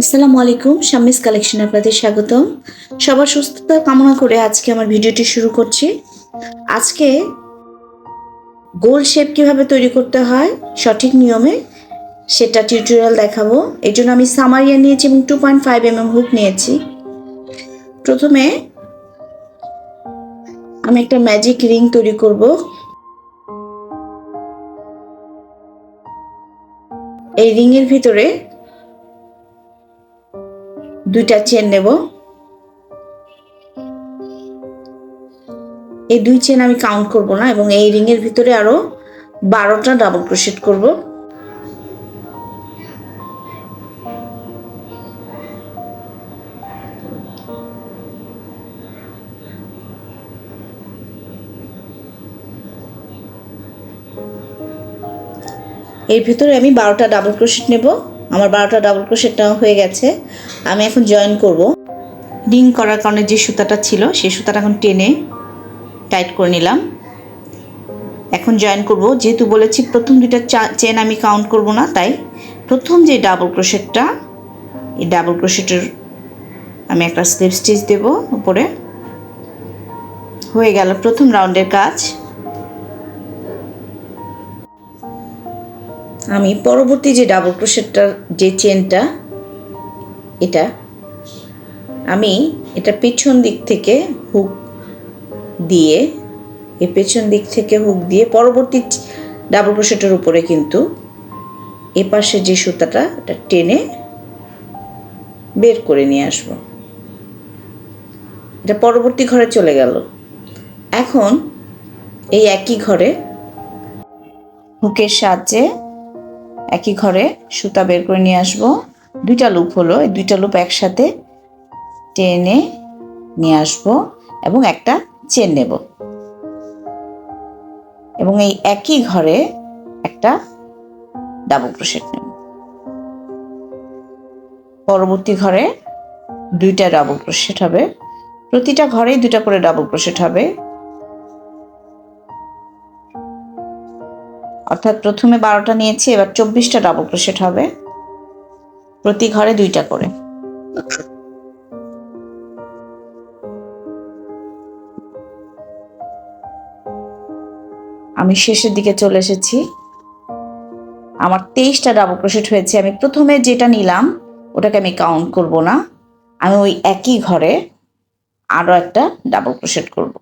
আসসালামু আলাইকুম, শামিস কালেকশন আপনাদের স্বাগতম। সবার সুস্থতা কামনা করে আজকে আমার ভিডিওটি শুরু করছি। আজকে গোল শেপ কীভাবে তৈরি করতে হয়, সঠিক নিয়মে সেটা টিউটোরিয়াল দেখাবো। এই জন্য আমি সামারিয়া নিয়েছি এবং two point five M M hook নিয়েছি। প্রথমে আমি একটা ম্যাজিক রিং তৈরি করব। এই রিংয়ের ভিতরে দুইটা চেন নেব। এই দুই চেন আমি কাউন্ট করব না এবং এই রিং এর ভিতরে আরও বারোটা ডাবল ক্রোশেট করব। এর ভিতরে আমি বারোটা ডাবল ক্রোশেট নেব। আমার বারোটা ডাবল ক্রোশেট নেওয়া হয়ে গেছে। আমি এখন জয়েন করব। রিং করার কারণে যে সুতাটা ছিল, সেই সুতাটা এখন টেনে টাইট করে নিলাম। এখন জয়েন করব। যেহেতু বলেছি প্রথম দুইটা চেন আমি কাউন্ট করব না, তাই প্রথম যে ডাবল ক্রোশেটটা এই ডাবল ক্রোশেটের আমি একটা স্লিপ স্টিচ দেব উপরে। হয়ে গেল প্রথম রাউন্ডের কাজ। আমি পরবর্তী যে ডাবল ক্রোশেটটার যে চেনটা এটা, আমি এটা পেছন দিক থেকে হুক দিয়ে, এ পেছন দিক থেকে হুক দিয়ে পরবর্তী ডাবল ক্রোশেটের উপরে কিন্তু এ পাশে যে সুতাটা, এটা টেনে বের করে নিয়ে আসব। এটা পরবর্তী ঘরে চলে গেল। এখন এই একই ঘরে হুকের সাহায্যে একই ঘরে সুতা বের করে নিয়ে আসব। দুইটা লুপ হলো, এই দুইটা লুপ একসাথে টেনে নিয়ে আসব এবং একটা চেন নেব। এবং এই একই ঘরে একটা ডাবল ক্রোশেট নেব। পরবর্তী ঘরে দুইটা ডাবল ক্রোশেট হবে। প্রতিটা ঘরেই দুটা করে ডাবল ক্রোশেট হবে। অর্থাৎ প্রথমে বারোটা নিয়েছি, এবার চব্বিশটা ডাবল ক্রোশেট হবে। প্রতি ঘরে দুইটা করে। আমি শেষের দিকে চলে এসেছি। আমার তেইশটা ডাবল ক্রোশেট হয়েছে। আমি প্রথমে যেটা নিলাম, ওটাকে আমি কাউন্ট করব না। আমি ওই একই ঘরে আরও একটা ডাবল ক্রোশেট করব।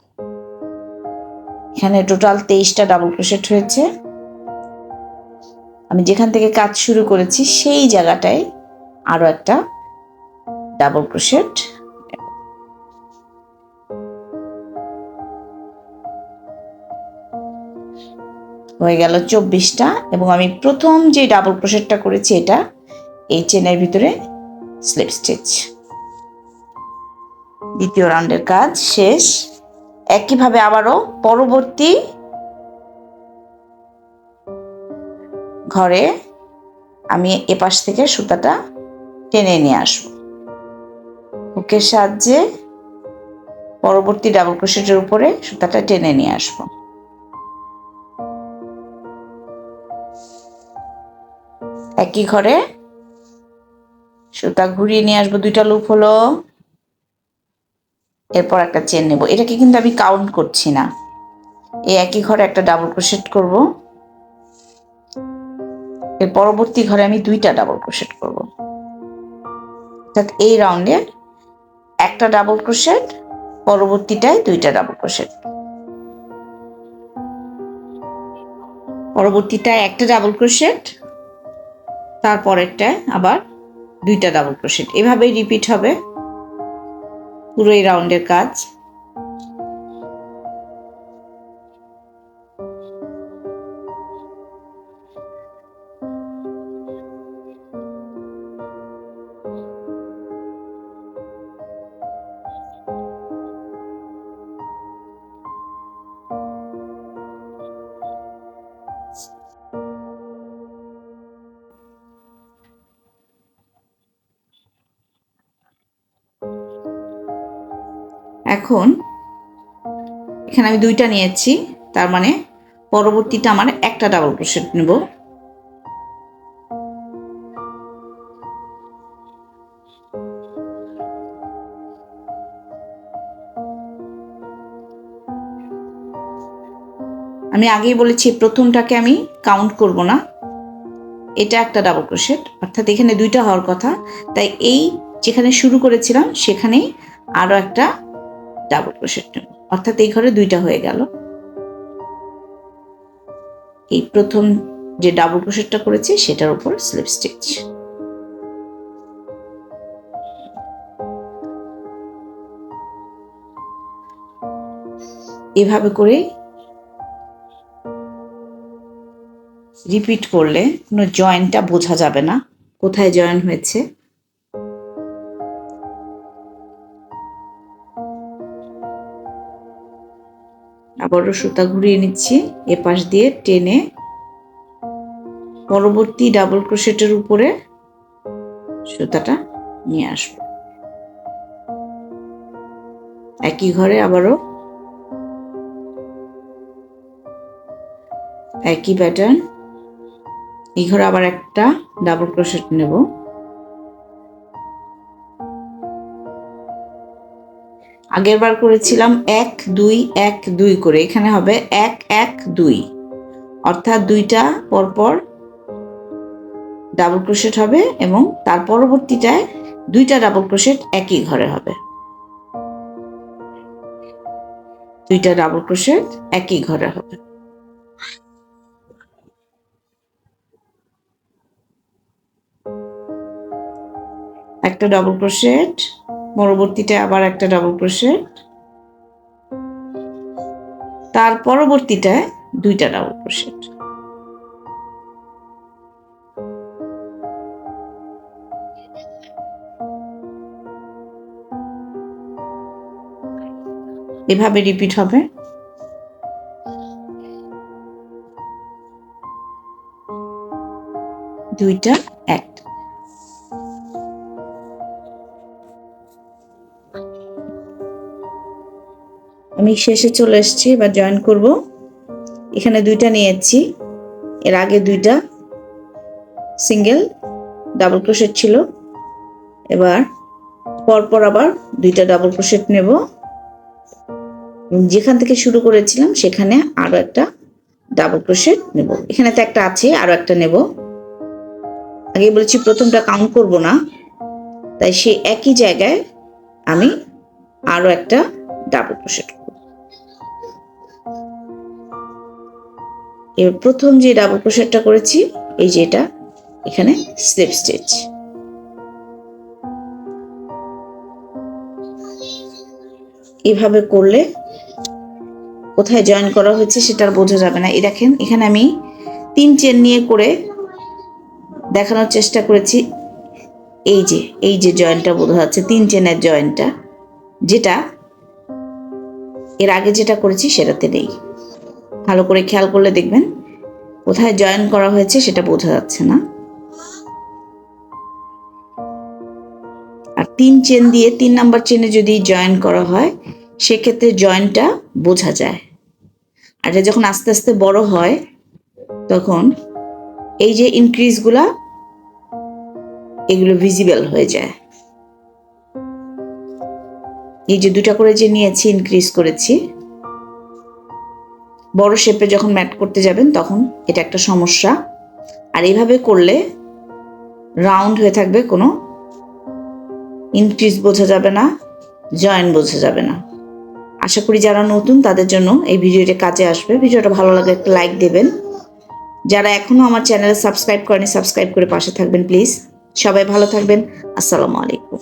এখানে টোটাল তেইশটা ডাবল ক্রোশেট হয়েছে। আমি যেখান থেকে কাজ শুরু করেছি, সেই জায়গাটায় আরও একটা ডাবল ক্রোশেট হয়ে গেল চব্বিশটা এবং আমি প্রথম যে ডাবল ক্রোশেটটা করেছি এটা, এই চেনের ভিতরে স্লিপ স্টিচ দ্বিতীয় রাউন্ডের কাজ শেষ। একইভাবে আবারও পরবর্তী ঘরে আমি এপাশ থেকে সুতাটা টেনে নিয়ে আসব। হুকের সাহায্যে পরবর্তী ডাবল ক্রোশেটের উপরে সুতাটা টেনে নিয়ে আসব। একই ঘরে সুতা ঘুরিয়ে নিয়ে আসব, দুইটা লুপ হলো। এরপর একটা চেন নেব। এটাকে কিন্তু আমি কাউন্ট করছি না। এই একই ঘরে একটা ডাবল ক্রোশেট করব। এর পরবর্তী ঘরে আমি দুইটা ডাবল ক্রোশেট করব। অর্থাৎ এই রাউন্ডে একটা ডাবল ক্রোশেট পরবর্তীটায় দুইটা ডাবল ক্রোশেট পরবর্তীটায় একটা ডাবল ক্রোশেট তারপরেরটায় আবার দুইটা ডাবল ক্রোশেট এভাবেই রিপিট হবে। পুরো এই রাউন্ডের কাজ। এখন এখানে আমি দুইটা নিয়েছি, তার মানে পরবর্তীতে আমার একটা ডাবল ক্রোশেট নেব। আমি আগেই বলেছি, প্রথমটাকে আমি কাউন্ট করব না। এটা একটা ডাবল ক্রোশেট অর্থাৎ এখানে দুইটা হওয়ার কথা। তাই এই যেখানে শুরু করেছিলাম, সেখানেই আরও একটা ডাবল ক্রোশেট অর্থাৎ এই ঘরে দুইটা হয়ে গেল। এই প্রথম যে ডাবল ক্রোশেটটা করেছি, সেটার উপর স্লিপ স্টিচ এভাবে করে রিপিট করলে কোনো জয়েন্টটা বোঝা যাবে না। কোথায় জয়েন হয়েছে? আবারও সুতা ঘুরিয়ে নিচ্ছি। এ পাশ দিয়ে টেনে পরবর্তী ডাবল ক্রোশেটের উপরে সুতাটা নিয়ে আসব। একই ঘরে আবারও একই প্যাটার্ন এই ঘরে আবার একটা ডাবল ক্রোশেট নেব। আগের বার করেছিলাম এক, দুই এক, দুই করে। এখানে হবে এক এক, দুই। অর্থাৎ দুইটা পরপর ডাবল ক্রোশেট হবে এবং তার পরবর্তীটায় দুইটা ডাবল ক্রোশেট একই ঘরে হবে। দুইটা ডাবল ক্রোশেট একই ঘরে হবে। একটা ডাবল ক্রোশেট পরবর্তীতে আবার একটা ডাবল ক্রোশেট তার পরবর্তীটায় দুইটা ডাবল ক্রোশেট এভাবে রিপিট হবে। দুইটা আমি শেষে চলে এসেছি, এবার জয়েন করব। এখানে দুইটা নিয়েছি, এর আগে দুইটা সিঙ্গেল ডাবল ক্রোশেট ছিল। এবার পরপর আবার দুইটা ডাবল ক্রোশেট নেব। যেখান থেকে শুরু করেছিলাম, সেখানে আরও একটা ডাবল ক্রোশেট নেব। এখানে তো একটা আছে আরও একটা নেব। আগে বলেছি, প্রথমটা কাউন্ট করব না। তাই সে একই জায়গায় আমি আরও একটা ডাবল ক্রোশেট এবার প্রথম যে ডাবল ক্রোশেটটা করেছি, এই যে এটা, এখানে স্লিপ স্টিচ এভাবে করলে কোথায় জয়েন করা হয়েছে সেটা আর বোঝা যাবে না। এই দেখেন, এখানে আমি তিন চেন নিয়ে করে দেখানোর চেষ্টা করেছি। এই যে এই যে জয়েন্টটা বোঝা যাচ্ছে, তিন চেনের জয়েন্টটা যেটা এর আগে যেটা করেছি সেটাতে নেই। ভালো করে খেয়াল করলে দেখবেন কোথায় জয়েন করা হয়েছে সেটা বোঝা যাচ্ছে না। আর তিন চেন দিয়ে, তিন নাম্বার চেনে যদি জয়েন করা হয়, সেক্ষেত্রে জয়েনটা বোঝা যায়। আর এটা যখন আস্তে আস্তে বড় হয়, তখন এই যে ইনক্রিজগুলা এগুলো ভিজিবল হয়ে যায়। এই যে দুটা করে যে নিয়েছি ইনক্রিজ করেছি বড় শেপে যখন ম্যাট করতে যাবেন, তখন এটা একটা সমস্যা। আর এইভাবে করলে রাউন্ড হয়ে থাকবে, কোনো ইনক্রিজ বোঝা যাবে না জয়েন বোঝা যাবে না। আশা করি যারা নতুন, তাদের জন্য এই ভিডিওটা কাজে আসবে। ভিডিওটা ভালো লাগলে একটা লাইক দেবেন। যারা এখনও আমার চ্যানেলে সাবস্ক্রাইব করেনি সাবস্ক্রাইব করে পাশে থাকবেন প্লিজ সবাই ভালো থাকবেন। আসসালামু আলাইকুম।